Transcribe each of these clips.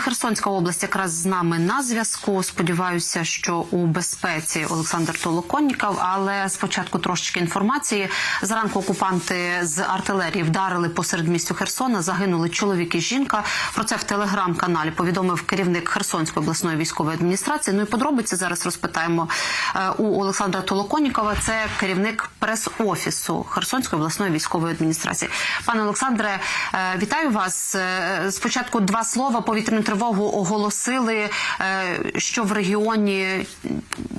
Херсонська область якраз з нами на зв'язку. Сподіваюся, що у безпеці Олександр Толоконніков. Але спочатку трошечки інформації. Зранку окупанти з артилерії вдарили посеред містю Херсона. Загинули чоловік і жінка. Про це в телеграм-каналі повідомив керівник Херсонської обласної військової адміністрації. Ну і подробиці зараз розпитаємо е, у Олександра Толоконнікова. Це керівник прес-офісу Херсонської обласної військової адміністрації. Пане Олександре, е, вітаю вас. Е, Спочатку два слова. Повітряну тривогу оголосили, е, що в регіоні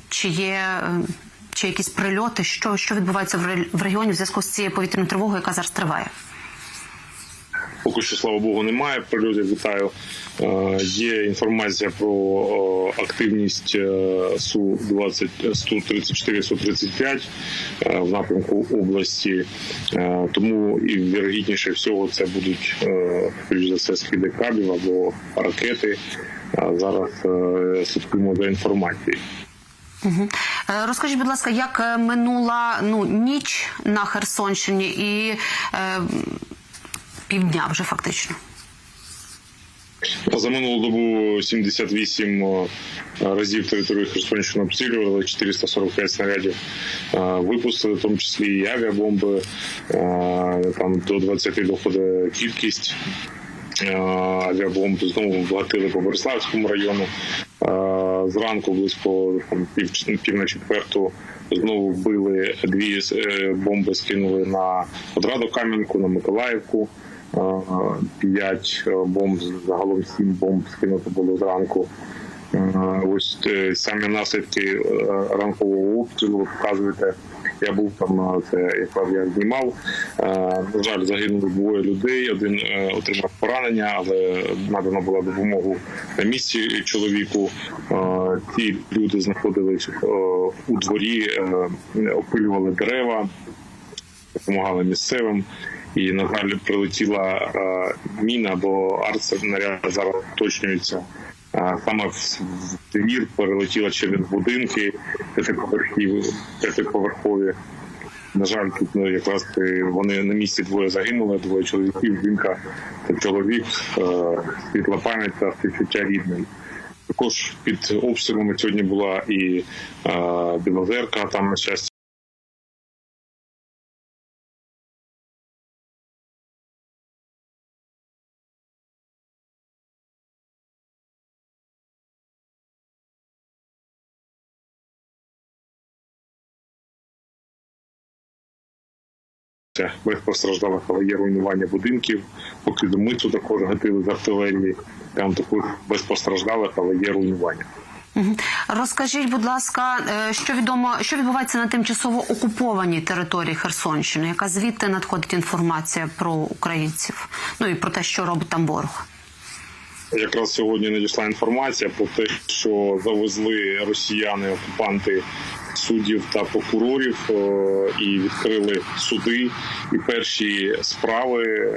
чи є. е, Чи якісь прильоти, що, що відбувається в ре- в регіоні в зв'язку з цією повітряною тривогою, яка зараз триває? Поки що, слава Богу, немає прильотів. Вітаю. Е, Є інформація про е, активність су 20 134 су 35 в напрямку області. Е, Тому і вірогідніше всього це будуть е, скоріш за все скиди кабів або ракети. Зараз е, слідкуємо за інформацією. Е, Розкажіть, будь ласка, як е, минула ну ніч на Херсонщині і е, півдня вже фактично? За минулу добу 78 разів територію Херсонщини обстрілювали, 445 снарядів е, випустили, в тому числі і авіабомби. Е, Там до 20 доходить кількість е, авіабомб. Знову вгатили по Бориславському району. Е, Зранку близько там, пів, на четверту знову вбили дві е, бомби, скинули на Одраду Кам'янку, на Миколаївку. П'ять бомб, загалом сім бомб скинуто було зранку. Ось е, самі наслідки е, ранкового обстрілу показуєте. Я був там, це якраз я знімав. На жаль, загинули двоє людей. Один е, отримав поранення, але надана була допомогу на місці чоловіку. Ці люди знаходились у дворі, опилювали дерева допомагали місцевим. І на жаль, прилетіла е, міна, бо артснаряд зараз уточнюється. Е, Саме в двір перелетіла через будинки п'ятиповерхові. На жаль, тут ну, якраз е, вони на місці двоє загинули, двоє чоловіків, жінка та чоловік, світла пам'ять та співчуття рідним. Також під обстрілами сьогодні була і Білозерка, там на щастя. Без постраждалих, але є руйнування будинків. Поки до миту також гатили з артилерії. Там також без постраждалих, але є руйнування. Розкажіть, будь ласка, е, що відомо, що відбувається на тимчасово окупованій території Херсонщини? Яка звідти надходить інформація про українців? Ну і про те, що робить там ворог? Якраз сьогодні надійшла інформація про те, що завезли росіяни окупанти суддів та прокурорів е, і відкрили суди. І перші справи,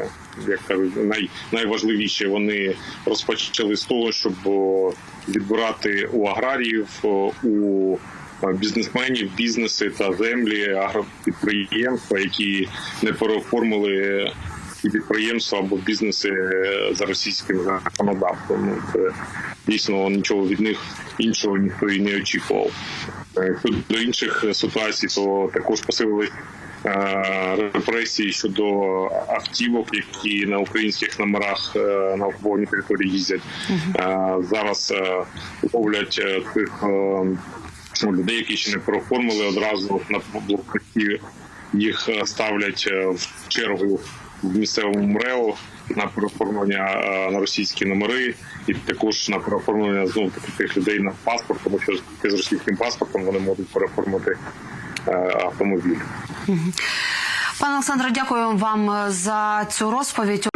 як кажуть, най, найважливіші вони розпочали з того, щоб відбирати у аграріїв, у е, бізнесменів, бізнеси та землі, агропідприємства, які не переоформили і підприємства або бізнеси е, за російським законодавством. Ну, Це дійсно нічого від них іншого ніхто і не очікував. Е, Щодо інших ситуацій, то також посилили е, репресії щодо автівок, які на українських номерах е, на окупованій території їздять. Е, Зараз е, ловлять е, тих е, ну, людей, які ще не переоформили одразу на блокпості їх е, ставлять е, в чергу в місцевому МРЕО на переоформлення е, на російські номери, і також на переоформлення знову таки тих людей на паспорт, тому що з російським паспортом вони можуть переоформити е, автомобіль. Пане Олександре, дякую вам е, за цю розповідь.